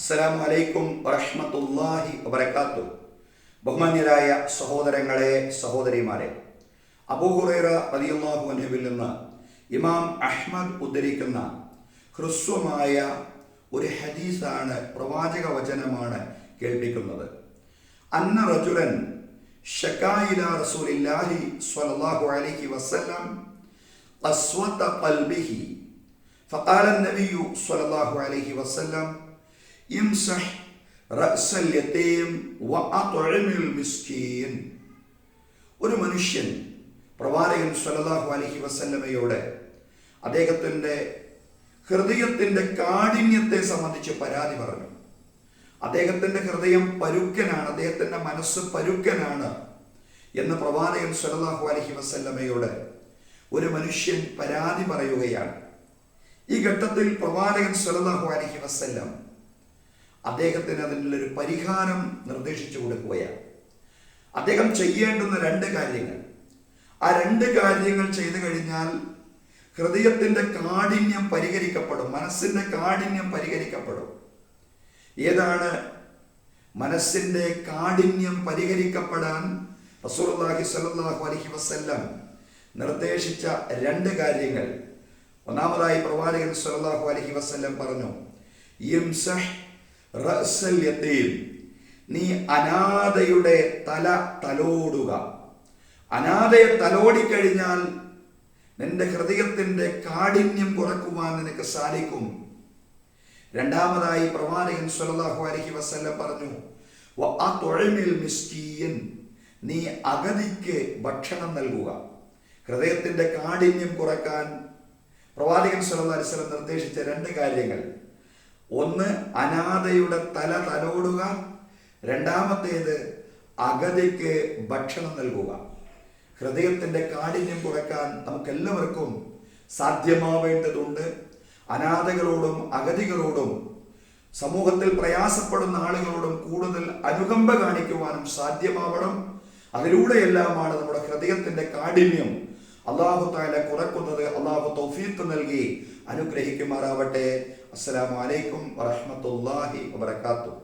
അസ്സലാമു അലൈക്കും വറഹ്മത്തുള്ളാഹി വബറകാത്തു ബഹുമാന്യരായ സഹോദരങ്ങളെ സഹോദരിമാരെ അബൂഹുറൈറ റളിയല്ലാഹു അൻഹുവിൽ നിന്ന് ഇമാം അഹ്മദ് ഉദ്ധരിക്കുന്ന ഹ്രസ്വമായ ഒരു ഹദീസാണ് പ്രവാചക വചനമാണ് കേൾപ്പിക്കുന്നത് അന്ന റജുലൻ ഷക്കായില റസൂലില്ലാഹി സ്വല്ലല്ലാഹു അലൈഹി വസല്ലം قسوة قلبه فقال النبي صلى الله عليه وسلم امسح رأس اليتيم وأطعم المسكين ഒരു മനുഷ്യൻ പ്രവാചകൻ സല്ലല്ലാഹു അലൈഹി വസല്ലമയോട് അദ്ദേഹത്തിൻ്റെ ഹൃദയത്തിൻ്റെ കാഠിന്യത്തെ സംബന്ധിച്ച് പരാതി പറഞ്ഞു അദ്ദേഹത്തിൻ്റെ ഹൃദയം പരുക്കനാണ് അദ്ദേഹത്തിൻ്റെ മനസ്സ് പരുക്കനാണ് എന്ന് പ്രവാചകൻ സല്ലല്ലാഹു അലൈഹി വസല്ലമയോട് ഒരു മനുഷ്യൻ പരാതി പറയുകയാണ് ഈ ഘട്ടത്തിൽ പ്രവാചകൻ സല്ലല്ലാഹു അലൈഹി വസല്ലം അദ്ദേഹത്തിന് അതിനുള്ളൊരു പരിഹാരം നിർദ്ദേശിച്ചു കൊടുക്കുകയാണ്. അദ്ദേഹം ചെയ്യേണ്ടുന്ന രണ്ട് കാര്യങ്ങൾ. ആ രണ്ട് കാര്യങ്ങൾ ചെയ്തു കഴിഞ്ഞാൽ ഹൃദയത്തിന്റെ കാഠിന്യം പരിഹരിക്കപ്പെടും മനസ്സിന്റെ കാഠിന്യം പരിഹരിക്കപ്പെടും. ഏതാണ്? മനസ്സിന്റെ കാഠിന്യം പരിഹരിക്കപ്പെടാൻ റസൂർലാഹി സലാഹു അലഹി വസ്ല്ലാം നിർദ്ദേശിച്ച രണ്ട് കാര്യങ്ങൾ. ഒന്നാമതായി പ്രവാചകൻ സലാഹു അലഹി വസല്ലം പറഞ്ഞു റഅസൽ നീ അനാഥയുടെ തല തലോടുക. അനാഥയെ തലോടിക്കഴിഞ്ഞാൽ നിന്റെ ഹൃദയത്തിന്റെ കാഠിന്യം കുറക്കുവാൻ നിനക്ക് സാധിക്കും. രണ്ടാമതായി പ്രവാചകൻ സ്വല്ലല്ലാഹു അലൈഹി വസല്ലം പറഞ്ഞു ആ തൊഴിലിൽ മിസ്റ്റീയൻ നീ അഗതിക്ക് ഭക്ഷണം നൽകുക. ഹൃദയത്തിന്റെ കാഠിന്യം കുറയ്ക്കാൻ പ്രവാചകൻ അലൈഹി വസല്ലം നിർദ്ദേശിച്ച രണ്ട് കാര്യങ്ങൾ. ഒന്ന് അനാഥയുടെ തല തലോടുക രണ്ടാമത്തേത് അഗതിക്ക് ഭക്ഷണം നൽകുക. ഹൃദയത്തിന്റെ കാഠിന്യം കുറയ്ക്കാൻ നമുക്കെല്ലാവർക്കും സാധ്യമാവേണ്ടതുണ്ട്. അനാഥകളോടും അഗതികളോടും സമൂഹത്തിൽ പ്രയാസപ്പെടുന്ന ആളുകളോടും കൂടുതൽ അനുകമ്പ കാണിക്കുവാനും സാധ്യമാവണം. അതിലൂടെയെല്ലാമാണ് നമ്മുടെ ഹൃദയത്തിന്റെ കാഠിന്യം അള്ളാഹു താല കുറക്കുന്നത് അള്ളാഹു തൗഫീഖ് നൽകി അനുഗ്രഹിക്കുമാറാവട്ടെ. അസ്സലാമു അലൈക്കും വറഹ്മത്തുള്ളാഹി വബറകാതുഹു.